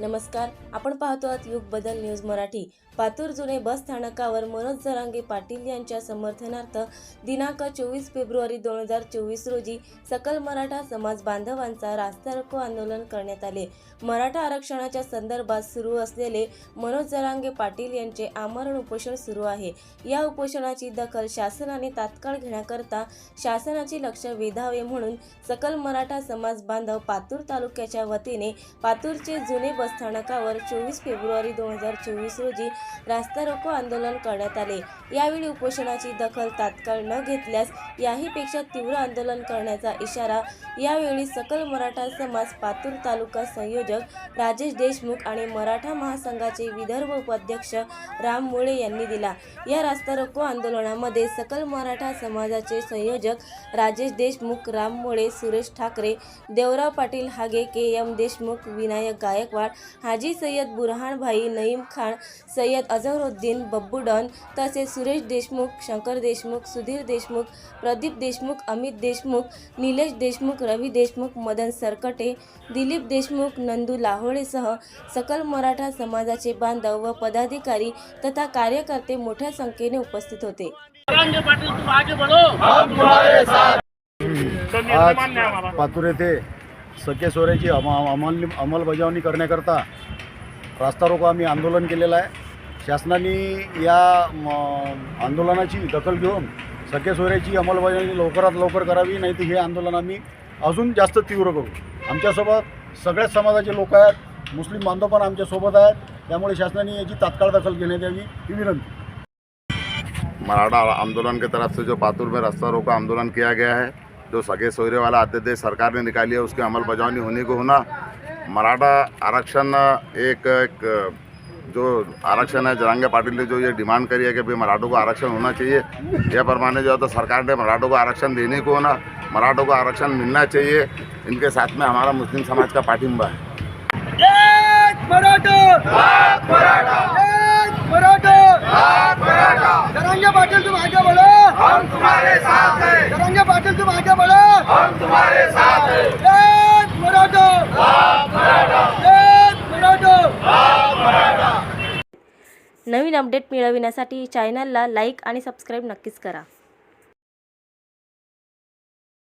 नमस्कार आपण पाहतो आहात युग बदल न्यूज मराठी. पातूर जुने बस स्थानकावर मनोज जरांगे पाटील यांच्या समर्थनार्थ दिनांक चोवीस फेब्रुवारी दोन हजार चोवीस रोजी सकल मराठा समाज बांधवांचा रास्ता रोको आंदोलन करण्यात आले. मराठा आरक्षणाच्या संदर्भात सुरू असलेले मनोज जरांगे पाटील यांचे आमरण उपोषण सुरू आहे. या उपोषणाची दखल शासनाने तात्काळ घेण्याकरता शासनाचे लक्ष वेधावे म्हणून सकल मराठा समाज बांधव पातूर तालुक्याच्या वतीने पातूरचे जुने बसस्थानकावर चोवीस फेब्रुवारी दोन हजार चोवीस रोजी रास्ता रोको आंदोलन करण्यात आले. यावेळी उपोषणाची दखल तात्काळ न घेतल्यास याहीपेक्षा तीव्र आंदोलन करण्याचा इशारा यावेळी सकल मराठा समाज पातूर तालुका संयोजक राजेश देशमुख आणि मराठा महासंघाचे विदर्भ उपाध्यक्ष राम मुळे यांनी दिला. या रास्ता रोको आंदोलनामध्ये सकल मराठा समाजाचे संयोजक Rajesh Deshmukh Ram Mule Suresh Thackeray Devrao Patil Hage K M Deshmukh Vinayak Gaikwad Haji Sayyad Burhanbhai Naeem Khan Sayyad Azharuddin Babbu don तसेच सुरेश देशमुख शंकर देशमुख सुधीर देशमुख प्रदीप देशमुख अमित देशमुख निलेश देशमुख रवी देशमुख मदन सरकटे दिलीप देशमुख नंदू लाहोळेसह सकल मराठा समाजाचे बांधव व पदाधिकारी तथा कार्यकर्ते मोठ्या संख्येने उपस्थित होते. आज पातूर येथे सखे सोऱ्याची अम अंमल अंमलबजावणी करण्याकरता रास्ता रोको आम्ही आंदोलन केलेलं आहे. शासनाने या म, आंदोलनाची दखल घेऊन सखे सोऱ्याची अंमलबजावणी लवकरात लवकर करावी नाही तर हे आंदोलन आम्ही अजून जास्त तीव्र करू. आमच्यासोबत सगळ्याच समाजाचे लोक आहेत मुस्लिम बांधव पण आमच्यासोबत आहेत. त्यामुळे शासनाने याची तात्काळ दखल घेण्यात यावी ही विनंती. मराठा आंदोलन की तरफ से जो पातुर में रास्ता रोका आंदोलन किया गया है जो सगे सोयरे वाला अध्यादेश सरकार ने निकाली है उसकी अमल बजावनी होने को होना। मराठा आरक्षण एक, एक जो आरक्षण है जरांगे पाटिल ने जो ये डिमांड करी है कि भाई मराठों को आरक्षण होना चाहिए। यह प्रमाणे जो है तो सरकार ने मराठों को आरक्षण देने को होना मराठों को आरक्षण मिलना चाहिए। इनके साथ में हमारा मुस्लिम समाज का पाठिंबा है। एक मराठा। मराठा। पाटिल तुम आगे बढ़ो। हम तुम्हारे साथ हैं। एक मराठा। एक मराठा। नवीन अपडेट मिळविण्यासाठी चॅनलला लाईक आणि सबस्क्राईब नक्कीच करा.